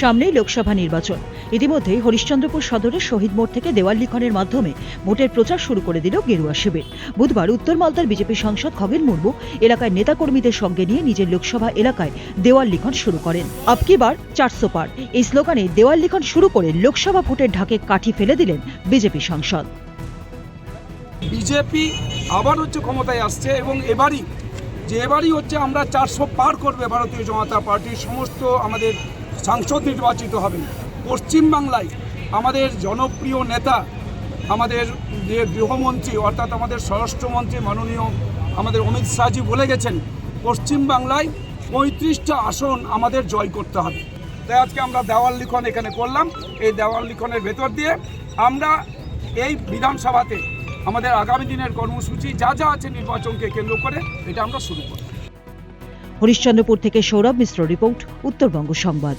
সামনেই লোকসভা নির্বাচন। ইতিমধ্যেই হরিশ্চন্দ্রপুর সদরের শহীদ মোড় থেকে দেওয়াল লিখনের মাধ্যমে ভোটের প্রচার শুরু করে দিল গেরুয়া শিবির। বুধবার উত্তর মালদার বিজেপি সাংসদ খগেন মুর্মু এলাকায় নেতাকর্মীদের সঙ্গে নিয়ে নিজের লোকসভা এলাকায় দেওয়াল লিখন শুরু করেন। আপকি বার? চারশো পার। এই স্লোগানে দেওয়াল লিখন শুরু করে লোকসভা ভোটের ঢাকে কাঠি ফেলে দিলেন বিজেপি সাংসদ। বিজেপি আবার হচ্ছে ক্ষমতায় আসছে এবং এবারই, যে এবারই হচ্ছে আমরা চারশো পার করবে ভারতীয় জনতা পার্টির সমস্ত আমাদের সাংসদ নির্বাচিত হবেন। পশ্চিমবাংলায় আমাদের জনপ্রিয় নেতা, আমাদের যে গৃহমন্ত্রী, অর্থাৎ আমাদের স্বরাষ্ট্রমন্ত্রী মাননীয় আমাদের অমিত শাহজি বলে গেছেন, পশ্চিমবাংলায় পঁয়ত্রিশটা আসন আমাদের জয় করতে হবে। তাই আজকে আমরা দেওয়াল লিখন এখানে করলাম। এই দেওয়াল লিখনের ভেতর দিয়ে আমরা এই বিধানসভাতে আমাদের আগামী দিনের কর্মসূচি, যা যা আছে নির্বাচনকে কেন্দ্র করে, এটা আমরা শুরু করব। হরিশ্চন্দ্রপুর থেকে সৌরভ মিশ্র রিপোর্ট উত্তরবঙ্গ সংবাদ।